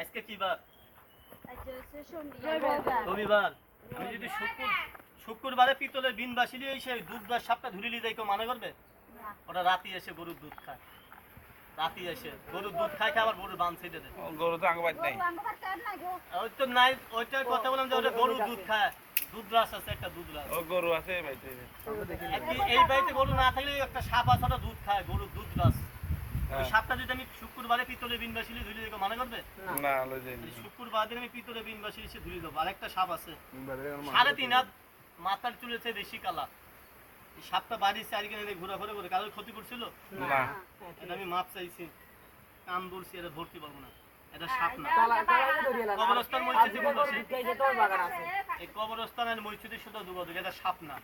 আজকে কি বার? রবিবার। আমি যদি শুক্র শুক্রবারে পিতলের বিন বাসিলি এই সেই দুধ বা সাপটা ধুলিলি যাই কেউ মানে করবে? ওটা রাতি এসে গরুর দুধ খায়। রাতি এসে গরুর দুধ খায় আবার গরুর বান ছেড়ে দেয়। গরু তো আগে বাড়ি নাই। ওই তো নাই ওইটার কথা বললাম যে ওটা গরুর দুধ খায়। দুধ রাস আছে একটা দুধ রাস। ও গরু আছে বাড়িতে। এই বাড়িতে গরু না থাকলে একটা সাপ আছে ওটা দুধ খায় গরুর দুধ রাস। সাপটা যদি আমি শুক্রবারে পিতলের বিন বাসিলি ধুলি দেবো মানে করবে? না লই যাই এই শুক্রবার দিন আমি পিতলের বিন বাসিলি সে ধুলি দেবো আরেকটা সাপ আছে। সাড়ে তিন হাত মাথার চুলেছে বেশি কালা। সাপটা বাড়ির চারিখানে ঘোরাফেরা করে। কারোর ক্ষতি করছিল? না। এটা আমি মাপ চাইছি। কান বলছি এটা ধরতে পারব না। এটা সাপ না। কবরস্থান মসজিদে কোন বসে। আছে। মসজিদের সাথে যোগাযোগ এটা সাপ না।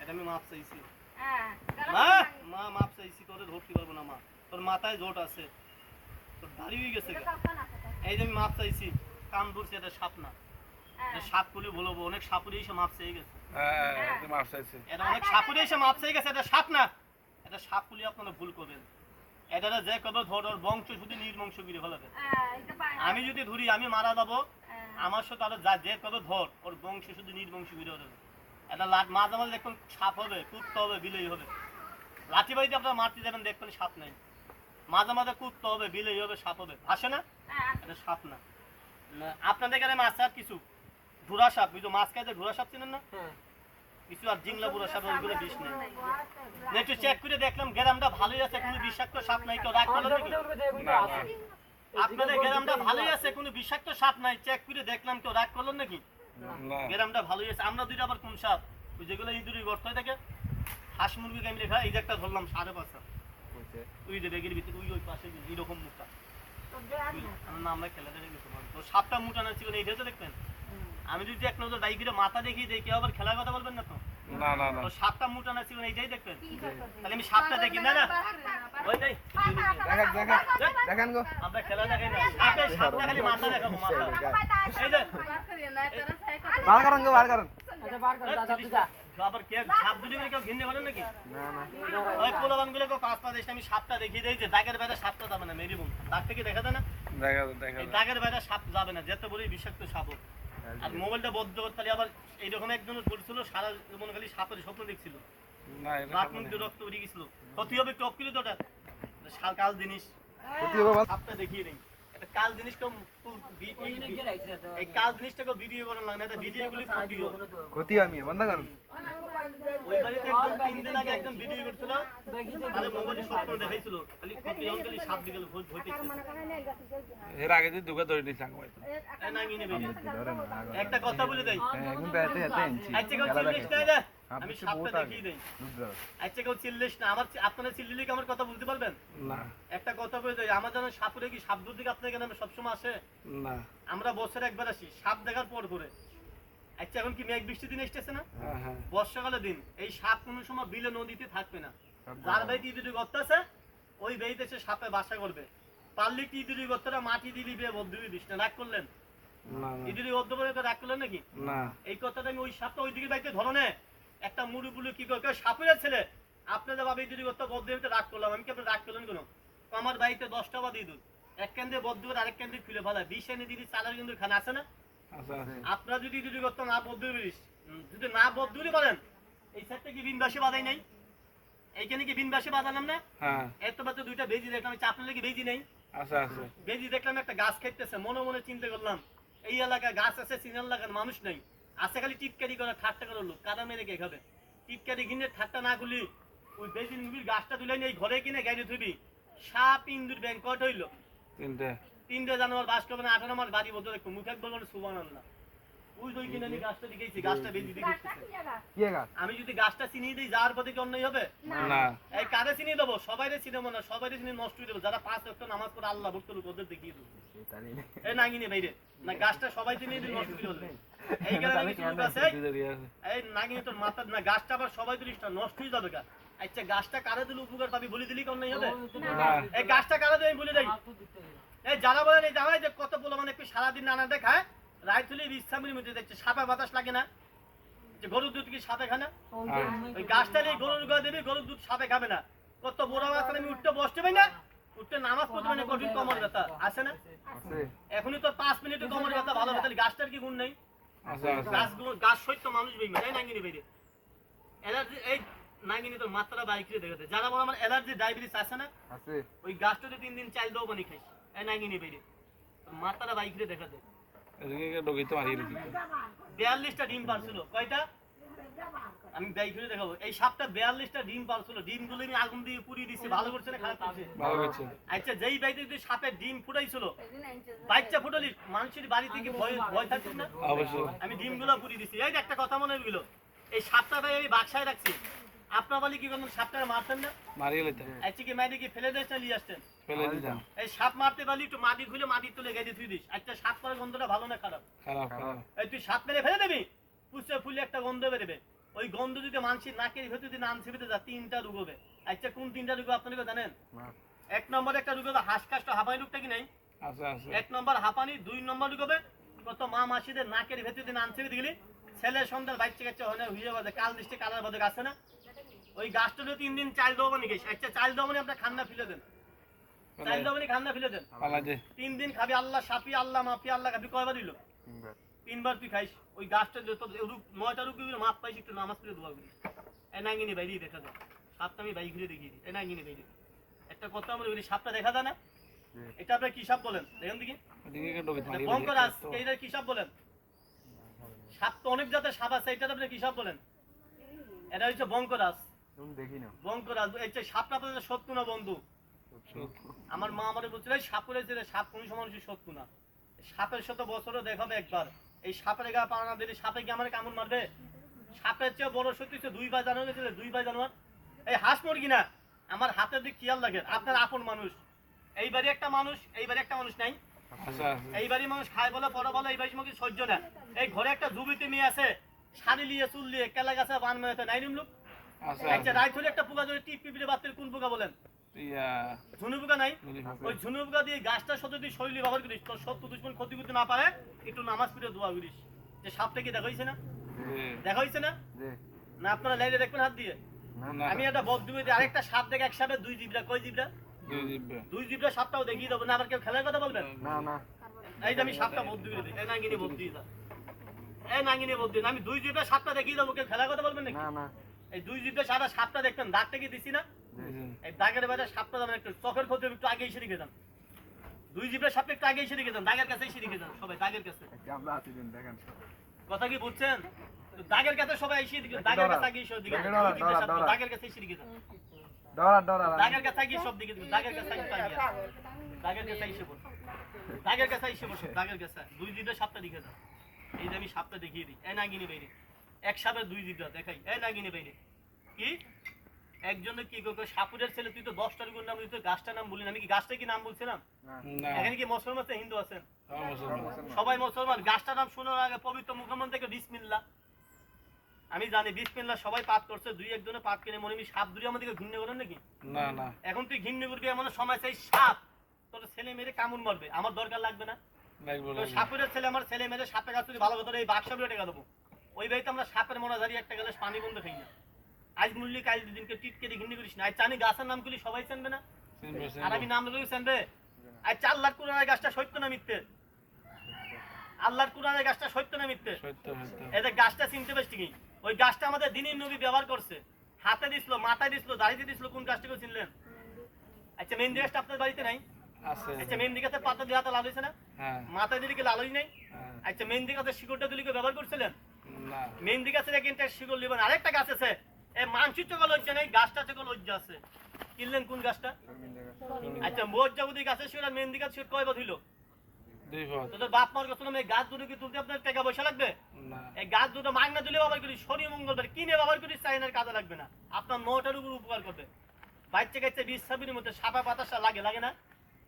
এটা আমি মাপ চাইছি। হ্যাঁ। মা মা মাপ চাইছি তোরে ধরতে পারব না মা। তোর মাথায় জোট আছে। তোর দাড়ি হয়ে গেছে। এই যে আমি মাপ চাইছি কান ধরছি এটা সাপ না। হ্যাঁ। সাপ বলব অনেক সাপুরে এসে মাপ চেয়ে গেছে। হ্যাঁ চাইছে। এটা অনেক সাপুরে এসে মাপ চেয়ে গেছে এটা সাপ না। এটা সাপ আপনারা ভুল করবেন। এটা যে কবে ধর ওর বংশ শুধু নির্বংশ গিরে ফেলাবে। হ্যাঁ। আমি যদি ধরি আমি মারা যাব। হ্যাঁ। আমার সাথে আরও যা যে কবে ধর ওর বংশ শুধু নির্বংশ গিরে হবে এটা লাট মাঝে মাঝে দেখবেন সাপ হবে কুত্তা হবে বিলেই হবে। লাঠি বাড়িতে আপনারা মারতে যাবেন দেখবেন সাপ নাই। মাঝে মাঝে কুত্তা হবে বিলেই হবে সাপ হবে। আসে না? হ্যাঁ। এটা সাপ না। আপনাদের এখানে মাছ আর কিছু? ঘোড়া সাপ? কিছু মাছ খাইতে ঘোড়া সাপ চিনেন না? কিছু আর জিংলা বুড়া সাপ ওইগুলো বিষ নেই। একটু চেক করে দেখলাম গ্রামটা ভালোই আছে কোনো বিষাক্ত সাপ নাই কেউ রাগ করল নাকি? আপনাদের গ্রামটা ভালোই আছে কোনো বিষাক্ত সাপ নাই চেক করে দেখলাম কেউ রাগ করল নাকি? না। গ্রামটা ভালোই আছে আমরা দুইটা আবার কোন সাপ? যেগুলো ইঁদুরি গর্ত হয়ে থাকে হাঁস মুরগি গাইম লেখা এই যে একটা ধরলাম সাড়ে পাঁচ তুই যে বেগের ভিতরে ওই ওই পাশে যে এইরকম মুখটা। আমার নাম না খেলা দেখে গেছে তো সাপটা মুটানো ছিল এইটা তো দেখবেন? আমি যদি এক নজর বাইকের মাথা দেখিয়ে দিই কেউ আবার খেলার কথা বলবেন না তো? না না না। সাপটা মুটানো ছিল এইটাই দেখবেন? তাহলে আমি সাপটা দেখি। না না। ওই নাই দেখেন দেখেন দেখেন গো। আমরা খেলা দেখাই না। সাপে সাপটা খালি মাথা দেখাবো মাথা। এই যে। বার করেন গো বার করেন আবার কে সাপ দুটি কেউ ঘিন্নে করেন নাকি? না না। ওই পোলাবানগুলো পাঁচ পাঁচ এসে আমি সাপটা দেখিয়ে দিই যে দাগের বাইরে সাপটা যাবে না মেরি বোন। দাগ থেকে দেখা যায় না? দেখা দেখা দাগের বাইরে সাপ যাবে না যেতে বলি বিষাক্ত সাপ হোক। আর মোবাইলটা বদ্ধ করতে আবার এইরকম একজন বলছিল সারা জীবন খালি সাপের স্বপ্ন দেখছিল। রাত মুখ রক্ত উঠে গেছিল। ক্ষতি হবে টপ কিলো তো ওটা। শাল কাল জিনিস। ক্ষতি হবে সাপটা দেখিয়ে এটা কাল জিনিসটা এই কাল জিনিসটাকে ভিডিও করার লাগে না ভিডিও গুলি ক্ষতি ক্ষতি আমি বন্ধ করুন। ওই বাড়িতে একদম তিন দিন আগে একদম ভিডিও করছিল আরে মোবাইলে স্বপ্ন দেখাইছিল। খালি ক্ষতি হন খালি সাপ দিকে ভূত ভূত এর আগে যদি দুটো ধরে নিয়েছে আগে বাড়িতে এই না নিয়ে নেবে ধরে না আগো। একটা কথা বলে দেই। হ্যাঁ এখন এতে ইঞ্চি আচ্ছা না আমি সাপটা দেখিয়ে দেই। আচ্ছা কেউ চিল্লিস না। আমার আপনারা চিল্লিলে কি আমার কথা বলতে পারবেন? না। একটা কথা বলে আমার সাপুরে কি সাপ আপনার এখানে সবসময় আসে? না। আমরা বছরে একবার আসি সাপ দেখার পর করে আচ্ছা এখন কি মেঘ বৃষ্টি দিন এসতেছে না? হ্যাঁ হ্যাঁ। বর্ষাকালের দিন। এই সাপ কোনো সময় বিলে নদীতে থাকবে না। যার বাড়িতে ইঁদুরি গর্ত আছে ওই বাড়িতে সে সাপে বাসা করবে। পারলে কি ইঁদুরি গর্তটা মাটি দিয়ে দিবে বদ্ধবি দিস না? রাগ করলেন? না না। ইঁদুরি গর্ত রাগ করলেন নাকি? না। এই কথাটা আমি ওই সাপটা ওই দিকে বাড়িতে ধরনে একটা মুড়ি বুড়ি কি করে? সাপের ছেলে? আপনাদের বাবা ইঁদুরি গর্ত বদ্ধবিতে রাগ করলাম। আমি কি আপনি রাগ করলেন কেন? আমার বাড়িতে দশটা বাদ ইঁদুর এক কেন্দ্রে বদ্ধ করে আরেক কেন্দ্রে খুলে ফেলা বিশ এনে দিদি চালার কিন্তু খানা আছে না? আপনারা যদি ইঁদুরি গর্ত না বদ্ধ করিস যদি না বদ্ধুরি করেন এই সাইডটা কি বিনবাসী বাধাই নাই? এইখানে কি বিনবাসী বাঁধালাম না? হ্যাঁ। এত মাত্র দুইটা বেজি দেখলাম চাপ নিলে কি বেজি নেই। বেজি দেখলাম একটা গাছ খাইতেছে মনে মনে চিন্তা করলাম এই এলাকায় গাছ আছে সিনাল লাগার মানুষ নেই। আছে খালি টিটকারি করে ঠাট্টা করে লোক কাদা মেরে কে খাবে? টিটকারি কিনে ঠাট্টা না গুলি ওই বেদিন মুভির গাছটা তুলে নিয়ে ঘরে কিনে গাড়ি ধুবি। সাপ ইন্দুর ব্যাংকট হইল। তিনটে। তিনটে জানুয়ার বাস করবে না আঠারো মাস বাড়ি বদলে দেখো মুখে বলব সুবান আল্লাহ আমি যদি গাছটা চিনিয়ে দিই যার প্রতি কি অন্যায় হবে? না। এই কারে চিনিয়ে দেবো? চিনেবো না চিনি নষ্ট হয়ে দেবো। যারা পাঁচ নামাজ পড়ে আল্লাহ ভক্ত লোক ওদের দেখিয়ে দেবো। তারি এই নাগিনি বাইরে না গাছটা সবাই চিনিয়ে দিলে নষ্ট হয়ে যাবে। এই কারণে কিছু আছে এই নাগিনি তোর মাথা না গাছটা আবার সবাই দিলিস না নষ্ট হয়ে যাবে গা। আচ্ছা গাছটা কারে দিলে উপকার পাবি বলে দিলি কোন হবে? এই গাছটা কারে দেবে বলে দেই। এই যারা বলেন এই জামাই যে কত বলো মানে একটু সারাদিন নানা দেখায় মধ্যে দেখছে সাপে বাতাস লাগে না? যে গরুর দুধ কি সাপে খায় না? ওই গাছটা নিয়ে গরুর গায়ে দেবে গরুর দুধ সাপে খাবে না। কত বড় গাছ আমি উঠতে বসতে না? উঠতে নামাজ পড়তে কঠিন কোমর ব্যথা। আছে না? এখনই তো পাঁচ মিনিটে কোমর ব্যথা ভালো ব্যথা গাছটার কি গুণ নেই? গাছ গাছ সত্য মানুষ বেইমান এই নাঙ্গিনি বেরিয়ে অ্যালার্জি এই নাঙ্গিনি তোর মাত্রা বাইকে দেখে দেয়। যারা বলে আমার অ্যালার্জি ডায়াবেটিস আছে না? ওই গাছটাতে তিন দিন চাল দাও বানি খাইস এই নাঙ্গিনি বেরিয়ে তোর মাত্রা বাইকে দেখা দেয় দিছি বিয়াল্লিশটা ডিম পারছিল। কয়টা? আমি করে দেখাবো। এই সাপটা বিয়াল্লিশটা ডিম পারছিল। ডিমগুলো আমি আগুন দিয়ে পুড়িয়ে দিচ্ছি। ভালো করছে না খারাপ করছে? আচ্ছা যেই বাইতে তুই সাপের ডিম ফুটাইছিল বাচ্চা ফুটালি মানুষের বাড়ি থেকে ভয় ভয় থাকছিস না? অবশ্যই। আমি ডিমগুলো পুড়িয়ে দিচ্ছি। এই একটা কথা মনে গেল এই সাপটা ভাই আমি বাক্সায় রাখছি। আপনার বলি কি করবেন সাপটা মারতেন না? মারিয়ে লইতে আচ্ছা কি কি ফেলে নিয়ে আসতেন? ফেলে দিতাম। এই সাপ মারতে পারলি একটু মাটি খুলে মাটি তুলে গেঁদে থুই দিস। একটা সাপ মারার গন্ধটা ভালো না খারাপ? খারাপ খারাপ। এই তুই সাপ মেরে ফেলে দিবি? পুষে ফুলে একটা গন্ধ বেরোবে। ওই গন্ধ যদি মানুষের নাকের ভেতর যদি নাম ছিপে যা তিনটা রোগ হবে। আচ্ছা কোন তিনটা রোগ আপনারা জানেন? না। এক নম্বর একটা রোগ হবে হাঁসকাষ্ট হাঁপানি রোগটা কি নাই? আছে আছে। এক নম্বর হাঁপানি দুই নম্বর রোগ হবে কত মা মাসিদের নাকের ভেতর দিয়ে নাম ছিপে দিলি ছেলে সন্ধ্যার বাচ্চা কাচ্চা হয় না হুইয়ে বাজে কাল দৃষ্টি কালার বাজে আছে না? ওই গাছটা যদি তিন দিন চাল দেবো নাকি? আচ্ছা চাল দেবো মানে আপনার খান্না ফেলে দেন। চাল দেবো মানে খান্না ফেলে দেন? তিন দিন খাবি আল্লাহ সাপি আল্লাহ মাফি আল্লাহ খাবি। কয়বার দিল? তিনবার। তুই খাইস। ওই গাছটা যত রূপ নয়টা রূপ মাপ পাইস একটু নামাজ পড়ে দোয়া করিস। এ নাঙ্গিনি বাইরে দেখা যায় সাপটা আমি বাইক ঘুরে দেখিয়ে দিই। এ নাঙ্গিনি বাইরে। একটা কথা আমরা বলি সাপটা দেখা যায় না? এটা আপনার কি সাপ বলেন? দেখেন দেখি। বঙ্করাজ এইটা কি সাপ বলেন? সাপ তো অনেক জাতের সাপ আছে এটা আপনি কি সাপ বলেন? এটা হচ্ছে বঙ্করাজ দেখি না। বঙ্করাজ এই যে সাপটা আপনাদের সত্য না বন্ধু? আমার মা আমাদের বলছিল সাপ করেছে সাপ কোন সময় সত্য না? সাপের সাথে বছরে দেখাবে একবার। এই সাপের গা পাওনা দিলে সাপে কি আমার কামড় মারবে? সাপের চেয়ে বড় সত্যি হচ্ছে দুই বাই জানুয়ারি ছিল দুই বাই জানুয়ার। এই হাঁস মুরগি না আমার হাতের দিক খেয়াল লাগে আপনার আপন মানুষ। এইবারই একটা মানুষ এইবারে একটা মানুষ নাই। আছে এইবারই মানুষ খায় বলে পরে বলে এইবারই মুখে সহ্য না। এই ঘরে একটা জুবিতে মেয়ে আছে শাড়ি লিয়ে চুল লিয়ে কেলা গাছে বান মেয়েতে নাই নিম লোক আছে একটা রায় ধরে একটা পোকা ধরে টিপ পিপিলে বাতের কোন পোকা বলেন? ঝুনু পোকা নাই? ওই ঝুনু পোকা দিয়ে গাছটার সাথে তুই শৈলী ব্যবহার করিস তোর শত্রু দুশ্মন ক্ষতি করতে না পারে একটু নামাজ পড়ে দোয়া করিস। যে সাপটা কি দেখা হয়েছে না? দেখা হয়েছে না? না আপনারা লাইনে দেখবেন হাত দিয়ে। না না। আমি একটা বদ দিয়ে আরেকটা সাপ দেখে এক সাপে দুই জিবরা কই জিবরা? দুই জিবরা। সাপটাও দেখিয়ে দেবো না আবার কেউ খেলার কথা বলবেন? না না। এই যে আমি সাপটা বদ দিয়ে দিই এই নাঙ্গিনি বদ দিয়ে দাও। এই নাঙ্গিনি বদ দিয়ে আমি দুই জিবরা সাপটা দেখিয়ে দেবো কেউ খেলার কথা বলবেন নাকি? না না। এই দুই জিবরা সাপটা সাপটা দেখতেন দাগটা কি দিছি না? এই দাগের বাইরে সাপটা যাবেন একটু চোখের ক্ষতি একটু আগে এসে রেখে যান। দুই সাপটা একটু আগে এসে রেখে যান দাগের কাছে এসে রেখে যান সবাই দাগের কাছে। কথা কি বুঝছেন? দাগের কাছে সবাই এসে দিকে দাগের কাছে আগে এসে দিকে দাগের কাছে এসে দিকে যান। ডরা ডরা দাগের কাছে গিয়ে সব দিকে দাগের কাছে আগে দাগের কাছে এসে দাগের কাছে এসে বসুন দাগের কাছে। দুই জিবরা সাপটা দিকে যান। এই যে আমি সাপটা দেখিয়ে দিই। এই নাগিনি বাইরে। এক সাপের দুই দেখাই। এই নাগিনি বাইরে কি? একজনে কি করবে সাপুরের ছেলে তুই তো দশটার গুণ নাম তুই গাছটার নাম বলি আমি কি গাছটা কি নাম বলছিলাম? এখানে কি মুসলমান আছে হিন্দু আছেন সবাই মুসলমান। গাছটার নাম শোনার আগে পবিত্র মুখমন থেকে বিসমিল্লা আমি জানি বিসমিল্লা সবাই পাঠ করছে দুই একজনে পাঠ কিনে মনে সাপ দূরে আমাদেরকে ঘৃণ্য করেন নাকি? না না। এখন তুই ঘৃণ্য করবি এমন সময় চাই সাপ তোর ছেলে মেরে কামড় মারবে। আমার দরকার লাগবে না। লাগবে ছেলে আমার ছেলে মেরে সাপে গাছ ভালো কথা এই বাক্সা বিয়ে টাকা দেবো। ওই বাড়িতে আমরা সাপের মনাজারি একটা গেলে পানি বন্ধ খাই না। আজ মূল্যে কাল দিনকে টিটকে দিয়ে করিস না। আজ জানি গাছের নাম গুলি সবাই জানবে না। আর আমি নাম লগে জানবে আজ চার লাখ কোরআনের গাছটা সত্য না মিথ্যে? আল্লাহর কোরআনের গাছটা সত্য না মিথ্যে? এদের গাছটা চিনতে পারছি কি? ওই গাছটা আমাদের দিনের নবী ব্যবহার করছে। হাতে দিছিল মাথায় দিছিল দাড়িতে দিছিল কোন গাছটাকে চিনলেন? আচ্ছা মেহেন্দি গাছটা আপনার বাড়িতে নাই? আচ্ছা মেহেন্দি গাছের পাতা দিয়ে হাতে লাল হয়েছে না? হ্যাঁ। মাথায় দিলে কি লাল হয় নাই? হ্যাঁ। আচ্ছা মেহেন্দি গাছের শিকড়টা দিলে কি ব্যবহার করছিলেন? মেহেন্দি গাছের একটা শিকড় লিবেন। আরেকটা গাছ আছে। এই মানসিক চোখে লজ্জা নেই গাছটা চোখে লজ্জা আছে। কিনলেন কোন গাছটা? আচ্ছা মোজাবুদি গাছের শিকড় আর মেহেন্দি গাছ শিকড় কয় বাদ হইল তোদের বাপ মার কাছে এই গাছ দুটো কি তুলতে আপনার টাকা পয়সা লাগবে? এই গাছ দুটো মাগনা দিলে ব্যবহার করি শনি মঙ্গলবার। কিনে ব্যবহার করি চাইনার কাজে লাগবে না। আপনার নটার উপর উপকার করবে। বাচ্চা কাচ্চা বিষ সাবির মধ্যে সাপা বাতাসা লাগে লাগে না?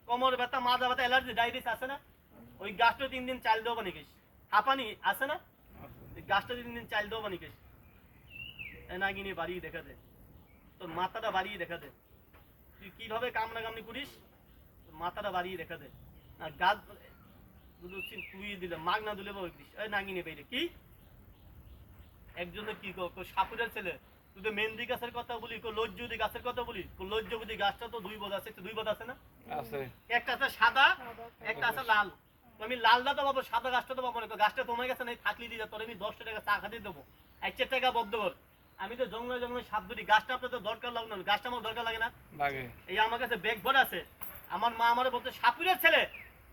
কোমর ব্যথা মাজা ব্যথা অ্যালার্জি ডায়াবেটিস আছে না? ওই গাছটা তিন দিন চাল দেবো গেছি হাঁপানি আছে না? গাছটা চাল দেবো নাগিনি বাড়িয়ে দেখা দে। তোর মাথাটা বাড়িয়ে দেখা দে। তুই কীভাবে কামনা কামনি করিস তোর মাথাটা বাড়িয়ে দেখা দে। আর গাছ তুই দিলে মাগ না দিলে এই নাগিনি বেরিয়ে কি? একজনে কি কর সাপুরের ছেলে? তুই তো মেহেন্দি গাছের কথা বলি কো লজ্জুদি গাছের কথা বলি। কো লজ্জুদি গাছটা তো দুই বোধ আছে দুই বোধ আছে না? একটা আছে সাদা। একটা আছে লাল। আমি লালটা তো পাবো সাদা গাছটা তো পাবো না। তো গাছটা তোমার কাছে নেই থাকলে দিয়ে তোর আমি দশটা টাকা চা খাতে দেবো। একশো টাকা বদ্ধ কর। আমি তো জঙ্গলে জঙ্গলে সাপ ধরি। গাছটা আপনার তো দরকার লাগবে না। গাছটা আমার দরকার লাগে না। এই আমার কাছে ব্যাগ ভরা আছে। আমার মা আমার বলতে সাপুরের ছেলে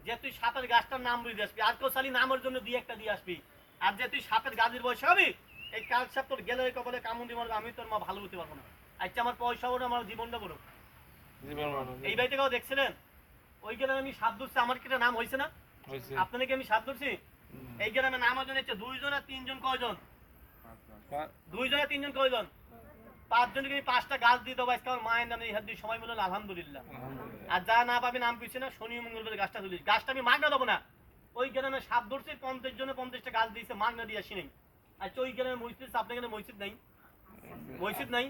যে তুই সাপের গাছটার নাম বুঝে আসবি। আর কেউ সালি নামের জন্য দিয়ে একটা দিয়ে আসবি। আর যে তুই সাপের গাছের বয়স হবি এই কাল সাপ তোর গেলে কপালে কামুন্দি মারবে। আমি তোর মা ভালো হতে পারব না। আচ্ছা আমার পয়সা বড় আমার জীবনটা বড় এই বাড়িতে কেউ দেখছিলেন ওই গ্রামে আমি সাপ ধরছি। আমার কি একটা নাম হয়েছে না? হয়েছে। আপনাদের কি আমি সাপ ধরছি? এই গ্রামে নাম হচ্ছে হচ্ছে দুইজন আর তিনজন কয়জন? দুইজন আর তিনজন কয়জন? পাঁচজনকে আমি পাঁচটা গাছ দিয়ে দেবো। আজকে আমার মায়ের নামে এই দিয়ে সময় বললেন আলহামদুলিল্লাহ। আলহামদুলিল্লাহ। আর যা না পাবি নাম পিছিয়ে না শনি মঙ্গলবার গাছটা তুলিস গাছটা আমি মাগনা দেবো না। ওই গ্রামে সাপ ধরছে পঞ্চাশ জনে পঞ্চাশটা গাছ দিয়েছে মাগনা দিয়ে আসি নাই। আচ্ছা ওই গ্রামে মসজিদ আপনার এখানে মসজিদ নাই? মসজিদ নাই?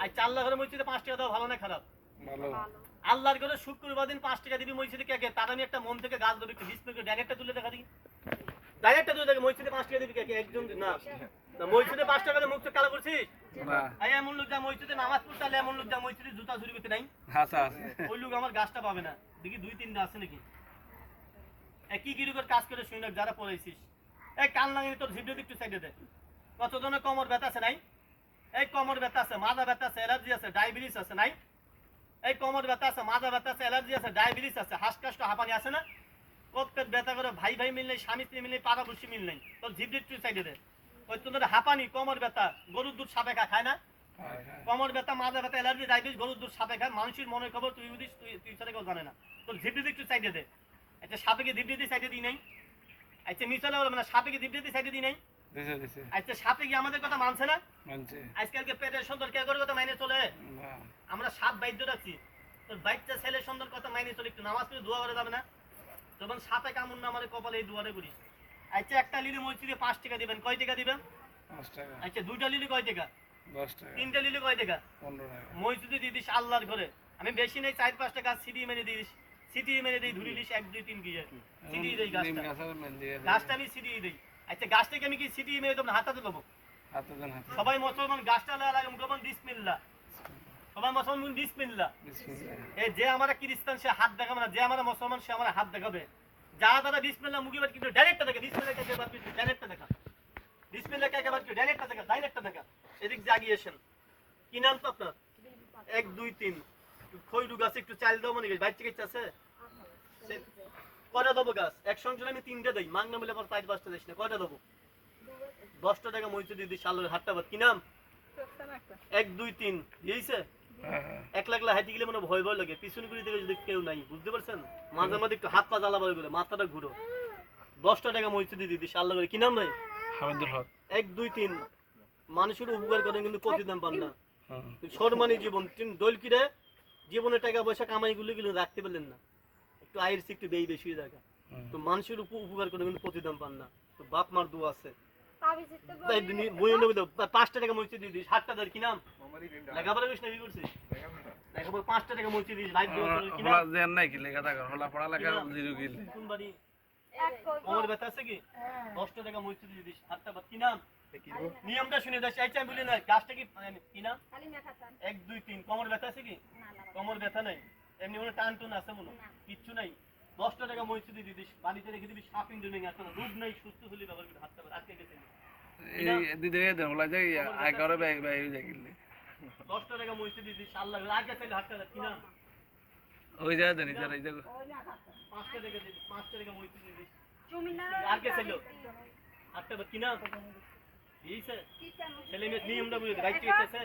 আর চার লাখের মসজিদে পাঁচ টাকা দেওয়া ভালো না খারাপ? ভালো। আল্লাহর করে শুক্রবার দিন পাঁচ টাকা দিবি মসজিদে কে কে তার আমি একটা মন থেকে গাছ দেবো একটু ডিসপ্লে করে ডাইরেক্টটা তুলে দেখা দিই ডাইরেক্টটা তুলে দেখে মসজিদে পাঁচ টাকা দিবি কে কে একজন না। না মসজিদে পাঁচ টাকা মুখ তো কালো করছিস? আই এমন লোক যা মসজিদে নামাজ পড়তে এমন লোক যা মসজিদে জুতা চুরি করতে নাই? আছে আছে ওই লোক আমার গাছটা পাবে না। দেখি দুই তিনটা আছে নাকি? একই গিরি করে কাজ করে শুনে যারা পড়াইছিস। এই কান লাগিয়ে তোর ভিডিও একটু সাইডে দে। কতজনের কোমর ব্যথা আছে নাই? এই কোমর ব্যথা আছে মাথা ব্যথা আছে অ্যালার্জি আছে ডায়াবেটিস আছে নাই? এই কোমর ব্যথা আছে মাথা ব্যথা আছে অ্যালার্জি আছে ডায়াবেটিস আছে হাসকাষ্ট হাঁপানি আছে না? প্রত্যেক ব্যথা করে ভাই ভাই মিল নেই স্বামী স্ত্রী মিল নেই পাড়া বসি মিল নেই। তোর জিপ একটু সাইডে দে। ওই তোদের হাঁপানি কোমর ব্যথা গরুর দুধ সাপে খা খায় না। কোমর ব্যথা মাথা ব্যথা অ্যালার্জি ডায়াবেটিস গরুর দুধ সাপে খায় মানুষের মনের খবর তুই বুঝিস তুই তুই সাথে কেউ জানে না। তোর ঝিপড়ি একটু সাইডে দে। আচ্ছা সাপে কি ঝিপড়ি দিয়ে সাইডে দিই নাই? আচ্ছা মিশালে মানে সাপে কি ঝিপড়ি দিয়ে সাইডে দিই নাই? দিছে দিছে। আচ্ছা সাপে কি আমাদের কথা মানছে না? মানছে। আজকালকে পেটের সুন্দর কে করে কথা মাইনে চলে? আমরা সাপ বাইদ্য রাখছি। তোর বাচ্চা ছেলে সুন্দর কথা মাইনে চলে একটু নামাজ পড়ে দোয়া করে যাবে না? যখন সাপে কামড় না আমার কপালে এই দুয়ারে করিস। আচ্ছা একটা লিলি মসজিদে পাঁচ টাকা দিবেন। কয় টাকা দিবেন? পাঁচ টাকা। আচ্ছা দুইটা লিলি কয় টাকা? দশ টাকা। তিনটা লিলি কয় টাকা? পনেরো টাকা। মসজিদে দিয়ে দিস আল্লাহর ঘরে। আমি বেশি নেই চার পাঁচটা গাছ সিটি মেরে দিস। সিটি মেরে দিই ধুরি দিস এক দুই তিন গিয়ে সিটি দেই গাছটা। গাছটা আমি সিটি দিই। আচ্ছা গাছটাকে আমি কি সিটি মেরে দেবো না হাতাতে দেবো? হাতে সবাই মুসলমান গাছটা লাগে মুসলমান বিসমিল্লা সবাই মুসলমান বিসমিল্লা বিসমিল্লাহ। এই যে আমার খ্রিস্টান সে হাত দেখাবে না। যে আমার মুসলমান সে আমার হাত দেখাবে। যা দাদা বিসমিল্লা মুখে বাদ কিন্তু ডাইরেক্টটা দেখা বিসমিল্লা কে বাদ কিন্তু ডাইরেক্টটা দেখা। বিসমিল্লা কে বাদ কিন্তু ডাইরেক্টটা দেখা ডাইরেক্টটা দেখা। এদিক জাগিয়েছেন কি নাম তো আপনার? এক দুই তিন। খৈরু গাছ একটু চাল দাও মনে গেছে বাচ্চা গেছে আছে? সে- কয়টা দেবো গাছ? এক সংসারে আমি তিনটে দিই। মাংনা মিলে আমার পাঁচ পাঁচটা দিস না। কয়টা দেবো? দশটা টাকা দিয়ে দিই সালের হাটটা বাদ। কি নাম? এক দুই তিন। দিয়েছে হ্যাঁ, হ্যাঁ। একলা একলা গেলে মনে ভয় ভয় লাগে। পিছনে ঘুরে দিকে যদি কেউ নাই বুঝতে পারছেন? মাঝে মাঝে একটু হাত পা জ্বালা বলে মাথাটা ঘুরো। দশটা টাকা মহিতে দিয়ে দিদি আল্লাহ করে কি নাম ভাই? হামিদুল হক। এক দুই তিন। মানুষের উপকার করেন কিন্তু প্রতিদান পান না। সম্মানী জীবন। তিন দোল কিরে? জীবনে টাকা পয়সা কামাই গুলো কিন্তু রাখতে পারলেন না। একটু আয়ের একটু ব্যয় বেশি হয়ে থাকে তো মানুষের উপ- উপকার করে কিন্তু প্রতিদান পান না। তো বাপ মার আছে। বই পাঁচটা টাকা দিয়ে দিস। হাতটা ধর কি নাম? লেখাপড়া করিস না কি করছিস? লেখাপড়া পাঁচটা টাকা মহিতে দিস। লাইফ কি হলা নাম? যে নাই কি লেখা থাকার হলা পড়ালেখার জিরো গিল কোন বাড়ি? কোমর ব্যথা আছে কি? দশটা টাকা মহিতে দিয়ে দিস। হাতটা বাদ কি নাম? নিয়মটা শুনে এই চাই বলি না গাছটা কি কি নাম? এক দুই তিন। কোমর ব্যথা আছে কি? কোমর ব্যথা নাই? এমনি মনে টান টুন আছে মনে কিচ্ছু নাই। দশটা টাকা মহিতে দিয়ে দিস বাড়িতে রেখে দিবি শাপিং জন্য এখন রোগ নাই সুস্থ হলে ব্যবহার করে হাতটা বাদ আটকে গেছে। এই দিদি দেন হলা যে আগারে বাই বাই হয়ে যায় গিলে দশটা টাকা দিস আল্লাহ আগে চাইলে হাতটা বাদ, কি নাম ওই যা দেন পাঁচটা টাকা দিস পাঁচটা টাকা দিয়ে দিস তুমি না দিয়েছে। কি কেন ছেলে মেয়ে নিয়মটা বুঝে আছে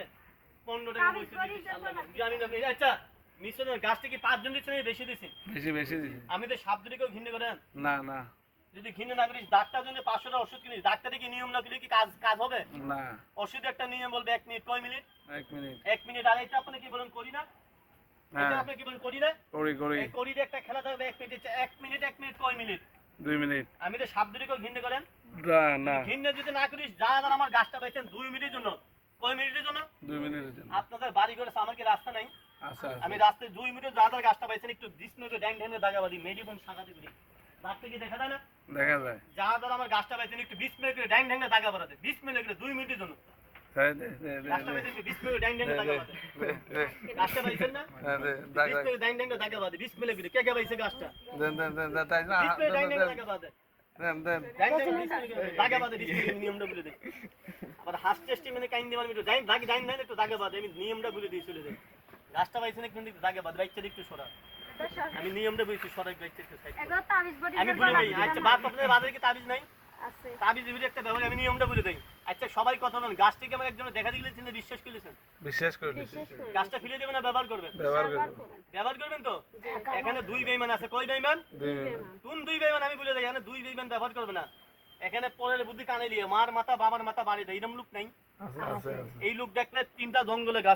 পনেরো টাকা দিচ্ছি, আল্লাহ জানি না আচ্ছা। মিশনের গাছটা কি পাঁচজন দিচ্ছে না বেশি বেশি বেশি আমি তো সাপ দুটিকেও ঘিনে করেন না। না যদি না করিস ডাক্তার জন্য পাঁচশো টাকা ওষুধ কিনিস। ডাক্তারে কি নিয়ম না করলে কি কাজ কাজ হবে? না। ওষুধ একটা নিয়ম বলবে এক মিনিট কয় মিনিট? এক মিনিট। এক মিনিট আর এটা আপনি কি বলেন করি না? এটা আপনি কি বলেন করি না? করি করি। করি একটা খেলা থাকবে এক মিনিট এক মিনিট এক মিনিট কয় মিনিট? দুই মিনিট। আমি তো সাপ দুটিকেও ঘিনে করেন। না না। ঘিনে যদি না করিস যা যারা আমার গাছটা পাইছেন দুই মিনিটের জন্য। কয় মিনিটের জন্য? দুই মিনিটের জন্য। আপনাদের বাড়ি করে আমার কি রাস্তা নাই? আমি রাস্তায় দুই মিনিট যা গাছটা পাইছেন একটু ডিসমিনিটে ড্যাং ঢ্যাঙে দাগাবাদি মেডিফোন সাঁকাতে করি রাস্তায় কি দেখা যায় না? দেখা যায়। যা আমার গাছটা পাইছেন একটু বিশ মিনিট করে ড্যাং ঢ্যাঙে দাগা বাড়াতে বিশ মিনিট করে দুই মিনিটের জন্য। হ্যাঁ, বিশ মিনিট দাগা পাইছেন না? হ্যাঁ, মিনিট ডাইন ডাইন দাগা বাদে বিশ মিনিট বিলে কে কে পাইছে গাছটা? তাই না? মিনিট দাগা বাদে দেন, দেন। ডাইন ডাইন দাগা বাদে বিশ মিনিট নিয়মটা বলে দেই আবার হাস টেস্টি মানে কাইন দিবার মিটো ডাইন দাগ ডাইন ডাইন একটু দাগা বাদে আমি নিয়মটা বলে দিই চলে যাই। গাছটা পাইছে না কিন্তু দাগা বাদে একটু সরা। আমি নিয়মটা বলছি সরাই একটু সাইড আমি আচ্ছা বাপ আপনাদের বাজারে কি তাবিজ নাই? তাবিজ একটা ব্যাপার আমি নিয়মটা বলে দেই আচ্ছা সবাই কথা বলেন গাছটিকে আমার একজন দেখা দিলে চিন্তা বিশ্বাস করেছেন? বিশ্বাস করে গাছটা ফিরে দেবেন না ব্যবহার করবেন? ব্যবহার করে ব্যবহার করবেন। তো? এখানে দুই বেইমান আছে কই বেইমান। কোন দুই বেইমান? আমি বলে দেই এখানে দুই বেইমান ব্যবহার করবে না। এখানে পরের বুদ্ধি কানে দিয়ে মার মাথা বাবার মাথা বাড়ি দেয় এরকম লোক নাই। এই লোক দেখলে তিনটা জঙ্গলে গাছ